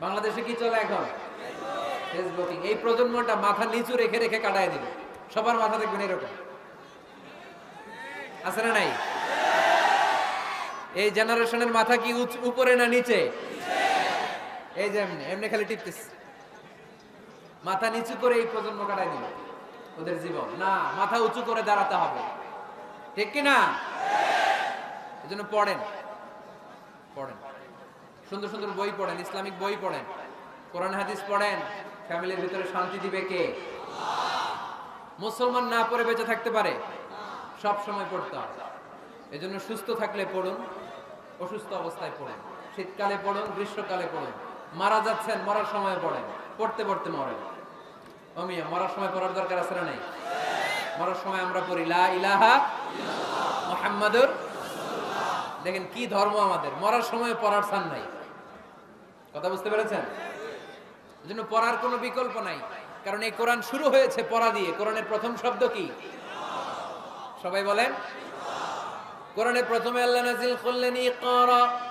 বাংলাদেশে কি চলে এখন? ফেসবুকিং। এই প্রজন্মটা মাথা নিচু রেখে রেখে কাটায় দিবে। সবার মাথা দেখবেন এরকম। আছে না নাই? এই জেনারেশনের মাথা কি উপরে না নিচে? এই যে এমনি এমনি খালি টিপতেছে। মাথা নিচু করে এই প্রজন্ম কাটায় দিবে ওদের জীবন। না, মাথা উঁচু করে দাঁড়াতে হবে। ঠিক কি না এজন্য পড়েন। পড়েন। সুন্দর সুন্দর বই পড়েন, ইসলামিক বই পড়েন। কোরআন, হাদিস পড়েন, ফ্যামিলির ভিতরে শান্তি দিবে কে? মুসলমান না পড়ে বেঁচে থাকতে পারে? সব সময় পড়তে হবে। এজন্য সুস্থ থাকলে পড়ুন, অসুস্থ অবস্থায় পড়েন। শীতকালে পড়ুন, গ্রীষ্মকালে পড়ুন। মারা যাচ্ছেন, মরার সময় পড়েন। পড়তে পড়তে মরেন। অমিয়া মরার সময় পড়ার দরকার আছে না নাই? মরার সময় আমরা পড়ি, লা ইলাহা মুহাম্মাদুর দেখেন কি ধর্ম আমাদের। মরার সময় পড়ার সান নাই। কথা বুঝতে পেরেছেন? জন্য পড়ার কোনো বিকল্প নাই। কারণ এই কোরআন শুরু হয়েছে পড়া দিয়ে। কোরআনের প্রথম শব্দ কি? সবাই বলেন। কোরআনের প্রথমে আল্লাহ নাজিল করলেন, ইকরা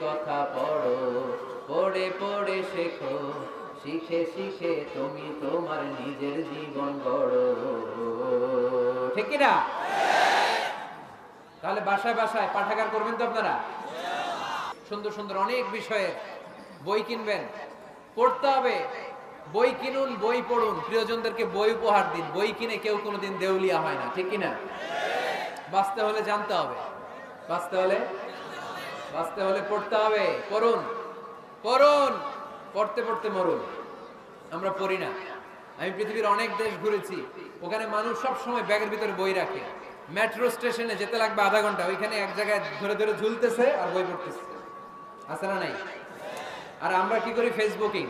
কথা পড়ো। পড়ে পড়ে শেখো, শিখে শিখে তুমি তোমার নিজের জীবন গড়ো। ঠিক না? তাহলে বাসায় বাসায় পাঠাগার করবেন তো আপনারা? সুন্দর সুন্দর অনেক বিষয়ে বই কিনবেন। পড়তে হবে। বই কিনুন, বই পড়ুন। প্রিয়জনদেরকে বই উপহার দিন। বই কিনে কেউ কোনোদিন দেউলিয়া হয় না, ঠিক কি না বাঁচতে হলে জানতে হবে। বাঁচতে হলে? বাঁচতে হলে পড়তে হবে। পড়ুন। পড়ুন। পড়তে পড়তে মরুন। আমরা পড়ি না। আমি পৃথিবীর অনেক দেশ ঘুরেছি, ওখানে মানুষ সব সময় ব্যাগের ভিতরে বই রাখে। মেট্রো স্টেশনে যেতে লাগবে আধা ঘণ্টা, ওইখানে এক জায়গায় ধরে ধরে ঝুলতেছে আর বই পড়তেছে। আছে না নাই? আর আমরা কি করি? ফেসবুকিং